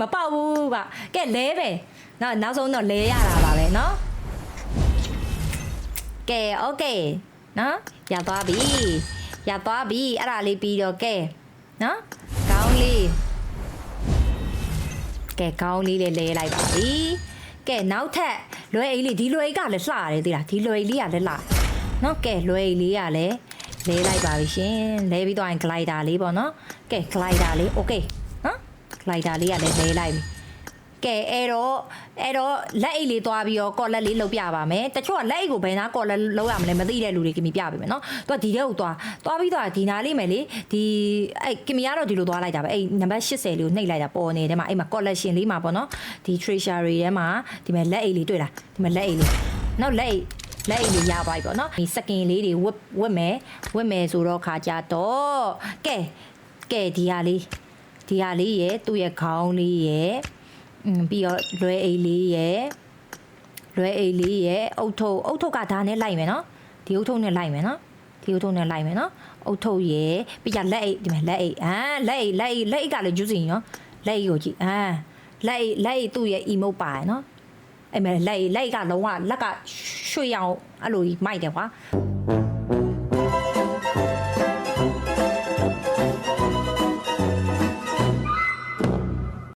မပေါက်ဘူးကကဲလဲပဲနော်နောက်ဆုံးတော့လဲရတာပါပဲနော်ကဲโอเคနော်ရသွားပြီရသွားပြီအဲ့ဒါလေးပြီးတော့ကဲနော်ကောင်းလေးကဲကောင်းလေးလေးလဲလိုက်ပါပြီကဲနောက်ထပ်လွယ်အိတ်လေးဒီလွယ်အိတ်ကလည်းလှတယ်သိလားဒီလွယ်အိတ်လေးကလည်းလှနော်ကဲလွယ်အိတ်လေးကလည်းလဲလိုက်ပါပြီရှင်လဲပြီးတော့ရင် glider လေးပေါ့နော်ကဲ glider လေး okay နော် glider လေးကလည်းလဲလိုက်ပြီကဲအဲ့တော့အဲ့တော့လက်အိတ်လေးသွားပြီးတော့ကော်လက်လေးလုပ်ပြပါမယ်တချို့ကလက်အိတ်ကိုဘယ်နာကော်လက်လုပ်ရမလဲမသိတဲ့လူတွေကင်မီပြပေးမယ်နော်သူကဒီထဲကိုသွားသွားပြီးတော့ဒီနာလေးမယ်လေဒီအဲ့ကင်မီကတော့ဒီလိုသွားလိုက်တာပဲအဲ့နံပါတ်80လေးကိုနှိပ်လိုက်တာပေါ်နေတယ်မှာအဲ့မှာ collection လေးမှာပေါ့နော်ဒီ treasury ထဲမှာဒီမှာလက်အိတ်လေးတွေ့လားဒီမှာလက်အိတ်လေးနောက်လက်အိတ်လက်အိတ်လေးရပါပြီပေါ့နော်ဒီစကင်လေးတွေဝတ်ဝတ်မယ်ဝတ်မယ်ဆိုတော့ခါကြတော့ကဲကဲဒီဟာလေး ဒီဟာလေးရယ်သူ့ရဲ့ခေါင်းလေးရယ်อืมပြီးတော့လွယ်အိတ်လေးရယ်လွယ်အိတ်လေးရယ်အုတ်ထုပ်အုတ်ထုပ်ကဒါနဲ့လိုက်မယ်နော်ဒီအုတ်ထုပ်နဲ့လိုက်မယ်နော်ဒီအုတ်ထုပ်နဲ့လိုက်မယ်နော်အုတ်ထုပ်ရယ်ပြီးကြလက်အိတ်ဒီမှာလက်အိတ်အာလက်အိတ်လက်အိတ်လက်အိတ်ကလည်းကျူးစင်နော်လက်အိတ်ကိုကြည့်အာလက်အိတ်လက်အိတ်သူ့ရဲ့ emote ပါရယ်နော်အဲ့မဲ့လက်အိတ်လက်အိတ်ကလုံးဝလက်ကရွှေရောင်အဲ့လိုကြီးမိုက်တယ်ကွာ